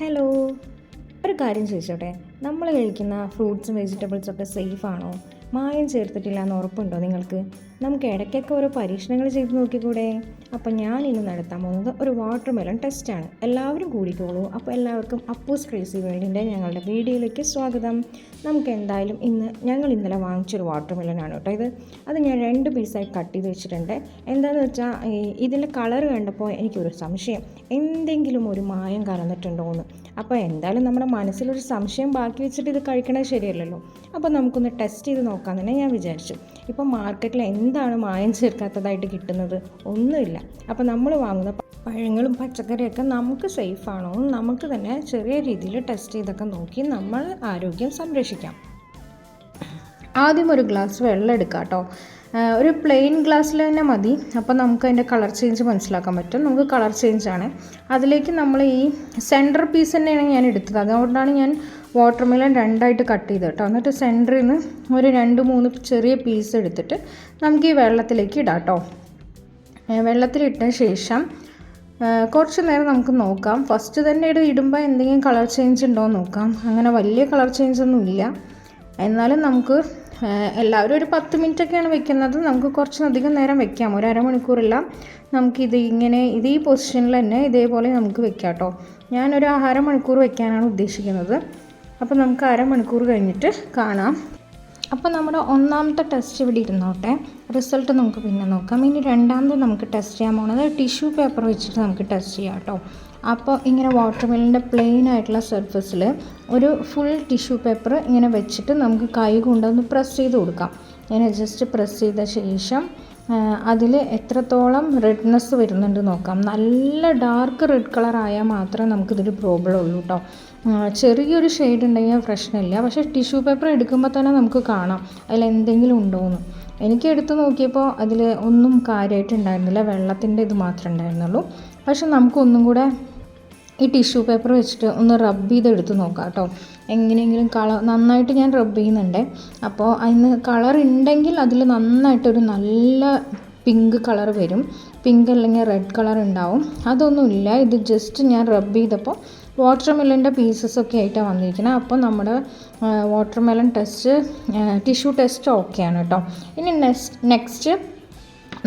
Hello. ഒരു കാര്യം ചോദിച്ചോട്ടെ? നമ്മൾ കഴിക്കുന്ന ഫ്രൂട്ട്സും വെജിറ്റബിൾസും ഒക്കെ സേഫ് ആണോ? മായം ചേർത്തിട്ടില്ല എന്ന് ഉറപ്പുണ്ടോ നിങ്ങൾക്ക്? നമുക്ക് ഇടയ്ക്കൊക്കെ ഓരോ പരീക്ഷണങ്ങൾ ചെയ്ത് നോക്കിക്കൂടെ? അപ്പം ഞാൻ ഇന്ന് നടത്താൻ പോകുന്നത് ഒരു വാട്ടർ മെലൺ ടെസ്റ്റാണ് എല്ലാവരും കൂടിക്കോളൂ. അപ്പോൾ എല്ലാവർക്കും അപ്പൂസ് ക്രേസി വേൾഡിന്റെ ഞങ്ങളുടെ വീഡിയോയിലേക്ക് സ്വാഗതം. നമുക്ക് എന്തായാലും ഇന്ന് ഞങ്ങൾ ഇന്നലെ വാങ്ങിച്ചൊരു വാട്ടർ മെലൺ ആണ് കേട്ടോ ഇത്. അത് ഞാൻ രണ്ട് പീസായി കട്ട് ചെയ്ത് വെച്ചിട്ടുണ്ട്. എന്താണെന്ന് വെച്ചാൽ ഇതിന്റെ കളർ കണ്ടപ്പോൾ എനിക്കൊരു സംശയം. എന്തെങ്കിലും ഒരു മായം കലർന്നിട്ടുണ്ടോ എന്ന് അപ്പോൾ എന്തായാലും നമ്മുടെ മനസ്സിലൊരു സംശയം ബാക്കി വെച്ചിട്ട് ഇത് കഴിക്കണത് ശരിയല്ലല്ലോ. അപ്പോൾ നമുക്കൊന്ന് ടെസ്റ്റ് ചെയ്ത് നോക്കാൻ തന്നെ ഞാൻ വിചാരിച്ചു. ഇപ്പോൾ മാർക്കറ്റിൽ എന്താണ് മായം ചേർക്കാത്തതായിട്ട് കിട്ടുന്നത്? ഒന്നുമില്ല. അപ്പോൾ നമ്മൾ വാങ്ങുന്ന പഴങ്ങളും പച്ചക്കറിയൊക്കെ നമുക്ക് സേഫാണോ നമുക്ക് തന്നെ ചെറിയ രീതിയിൽ ടെസ്റ്റ് ചെയ്തൊക്കെ നോക്കി നമ്മൾ ആരോഗ്യം സംരക്ഷിക്കാം. ആദ്യം ഒരു ഗ്ലാസ് വെള്ളം എടുക്കാം കേട്ടോ. ഒരു പ്ലെയിൻ ഗ്ലാസ്സിൽ തന്നെ മതി. അപ്പോൾ നമുക്ക് അതിന്റെ കളർ ചേഞ്ച് മനസ്സിലാക്കാൻ പറ്റും. നമുക്ക് കളർ ചേഞ്ച് ആണ്. അതിലേക്ക് നമ്മൾ ഈ സെന്റർ പീസ് തന്നെയാണ് ഞാൻ എടുത്തത്. അതുകൊണ്ടാണ് ഞാൻ വാട്ടർ മെലൺ രണ്ടായിട്ട് കട്ട് ചെയ്ത് കേട്ടോ. എന്നിട്ട് സെന്ററിൽ നിന്ന് ഒരു രണ്ട് മൂന്ന് ചെറിയ പീസ് എടുത്തിട്ട് നമുക്ക് ഈ വെള്ളത്തിലേക്ക് ഇടാം കേട്ടോ. വെള്ളത്തിലിട്ട ശേഷം കുറച്ച് നേരം നമുക്ക് നോക്കാം. ഫസ്റ്റ് തന്നെ ഇത് ഇടുമ്പോൾ എന്തെങ്കിലും കളർ ചേഞ്ച് ഉണ്ടോ എന്ന് നോക്കാം. അങ്ങനെ വലിയ കളർ ചേഞ്ച് ഒന്നും ഇല്ല. എന്നാലും നമുക്ക് എല്ലാവരും ഒരു പത്ത് മിനിറ്റൊക്കെയാണ് വെക്കുന്നത്. നമുക്ക് കുറച്ചധികം നേരം വെക്കാം. ഒരു അരമണിക്കൂറില്ല നമുക്കിത് ഇങ്ങനെ ഇതേ പൊസിഷനിൽ തന്നെ ഇതേപോലെ നമുക്ക് വെക്കാം കേട്ടോ. ഞാനൊരു അരമണിക്കൂർ വെക്കാനാണ് ഉദ്ദേശിക്കുന്നത്. അപ്പോൾ നമുക്ക് അരമണിക്കൂർ കഴിഞ്ഞിട്ട് കാണാം. അപ്പോൾ നമ്മുടെ ഒന്നാമത്തെ ടെസ്റ്റ് ഇവിടെ ഇരുന്നോട്ടെ. റിസൾട്ട് നമുക്ക് പിന്നെ നോക്കാം. ഇനി രണ്ടാമത് നമുക്ക് ടെസ്റ്റ് ചെയ്യാൻ പോകുന്നത് ടിഷ്യൂ പേപ്പർ വെച്ചിട്ട് നമുക്ക് ടെസ്റ്റ് ചെയ്യാം കേട്ടോ അപ്പോൾ ഇങ്ങനെ വാട്ടർ വാട്ടർമെലിന്റെ പ്ലെയിൻ ആയിട്ടുള്ള സർഫസിൽ ഒരു ഫുൾ ടിഷ്യൂ പേപ്പർ ഇങ്ങനെ വെച്ചിട്ട് നമുക്ക് കൈ കൊണ്ടൊന്ന് പ്രസ് ചെയ്ത് കൊടുക്കാം. ഇങ്ങനെ ജസ്റ്റ് പ്രസ് ചെയ്ത ശേഷം അതിൽ എത്രത്തോളം റെഡ്നെസ് വരുന്നുണ്ട് നോക്കാം. നല്ല ഡാർക്ക് റെഡ് കളർ ആയാൽ മാത്രമേ നമുക്കിതൊരു പ്രോബ്ലം ഉള്ളൂ കേട്ടോ ചെറിയൊരു ഷെയ്ഡ് ഉണ്ടെങ്കിൽ പ്രശ്നമില്ല പക്ഷേ ടിഷ്യൂ പേപ്പർ എടുക്കുമ്പോൾ തന്നെ നമുക്ക് കാണാം. അതിൽ എന്തെങ്കിലും ഉണ്ടോയെന്ന് എനിക്ക് എടുത്തു നോക്കിയപ്പോൾ അതിൽ ഒന്നും കാര്യമായിട്ടുണ്ടായിരുന്നില്ല വെള്ളത്തിന്റെ ഇത് മാത്രമേ ഉണ്ടായിരുന്നുള്ളൂ. പക്ഷെ നമുക്കൊന്നും കൂടെ ഈ ടിഷ്യൂ പേപ്പർ വെച്ചിട്ട് ഒന്ന് റബ്ബ് ചെയ്തെടുത്ത് നോക്കാം കേട്ടോ എങ്ങനെയെങ്കിലും കളർ നന്നായിട്ട് ഞാൻ റബ്ബ് ചെയ്യുന്നുണ്ട്. അപ്പോൾ അതിന് കളർ ഉണ്ടെങ്കിൽ അതിൽ നന്നായിട്ടൊരു നല്ല പിങ്ക് കളർ വരും. പിങ്ക് അല്ലെങ്കിൽ റെഡ് കളർ ഉണ്ടാവും. അതൊന്നുമില്ല. ഇത് ജസ്റ്റ് ഞാൻ റബ്ബ് ചെയ്തപ്പോൾ വാട്ടർ മെലന്റെ പീസസ് ഒക്കെ ആയിട്ടാണ് വന്നിരിക്കുന്നത് അപ്പോൾ നമ്മുടെ watermelon test tissue test ഓക്കെയാണ് കേട്ടോ ഇനി നെക്സ്റ്റ് നെക്സ്റ്റ്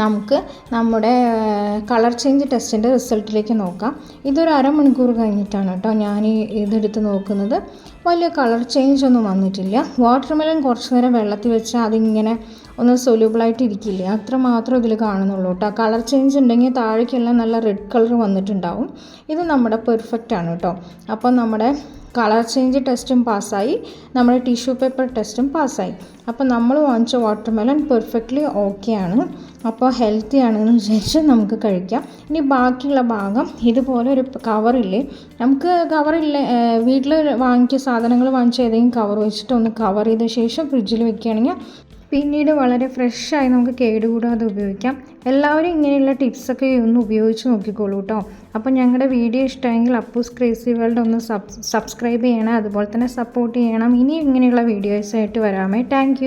നമുക്ക് നമ്മുടെ കളർ ചേഞ്ച് ടെസ്റ്റിന്റെ റിസൾട്ടിലേക്ക് നോക്കാം. ഇതൊരു അരമണിക്കൂർ കഴിഞ്ഞിട്ടാണ് കേട്ടോ ഞാൻ ഇതെടുത്ത് നോക്കുന്നത്. വലിയ കളർ ചേഞ്ച് ഒന്നും വന്നിട്ടില്ല. വാട്ടർ മെലൺ കുറച്ച് നേരം വെള്ളത്തിൽ വെച്ചാൽ അതിങ്ങനെ ഒന്ന് സൊല്യൂബിളായിട്ട് ഇരിക്കില്ല? അത്ര മാത്രം ഇതിൽ കാണുന്നുള്ളൂ കേട്ടോ. കളർ ചേഞ്ച് ഉണ്ടെങ്കിൽ താഴേക്കെല്ലാം നല്ല റെഡ് കളർ വന്നിട്ടുണ്ടാവും. ഇത് നമ്മുടെ പെർഫെക്റ്റ് ആണ് കേട്ടോ. അപ്പോൾ നമ്മുടെ കളർ ചേഞ്ച് ടെസ്റ്റും പാസ്സായി. നമ്മുടെ ടിഷ്യൂ പേപ്പർ ടെസ്റ്റും പാസ്സായി. അപ്പോൾ നമ്മൾ വാങ്ങിച്ച വാട്ടർ മെലൺ പെർഫെക്റ്റ്ലി ഓക്കെ ആണ്. അപ്പോൾ ഹെൽത്തി ആണെന്ന് വിചാരിച്ച് നമുക്ക് കഴിക്കാം. ഇനി ബാക്കിയുള്ള ഭാഗം ഇതുപോലെ ഒരു കവറില്ലേ നമുക്ക് കവറില്ല വീട്ടിൽ വാങ്ങിക്കുക സാധനങ്ങൾ വാങ്ങിച്ച ഏതെങ്കിലും കവർ വെച്ചിട്ട് ഒന്ന് കവർ ചെയ്ത ശേഷം ഫ്രിഡ്ജിൽ വെക്കുകയാണെങ്കിൽ പിന്നീട് വളരെ ഫ്രഷായി നമുക്ക് കേടുകൂടാതെ ഉപയോഗിക്കാം. എല്ലാവരും ഇങ്ങനെയുള്ള ടിപ്സൊക്കെ ഒന്ന് ഉപയോഗിച്ച് നോക്കിക്കോളൂ കേട്ടോ അപ്പോൾ ഞങ്ങളുടെ വീഡിയോ ഇഷ്ടമെങ്കിൽ അപ്പൂസ് ക്രേസി വേൾഡ് ഒന്ന് സബ് സബ്സ്ക്രൈബ് ചെയ്യണം. അതുപോലെ തന്നെ സപ്പോർട്ട് ചെയ്യണം. ഇനി ഇങ്ങനെയുള്ള വീഡിയോസായിട്ട് വരാമേ. താങ്ക്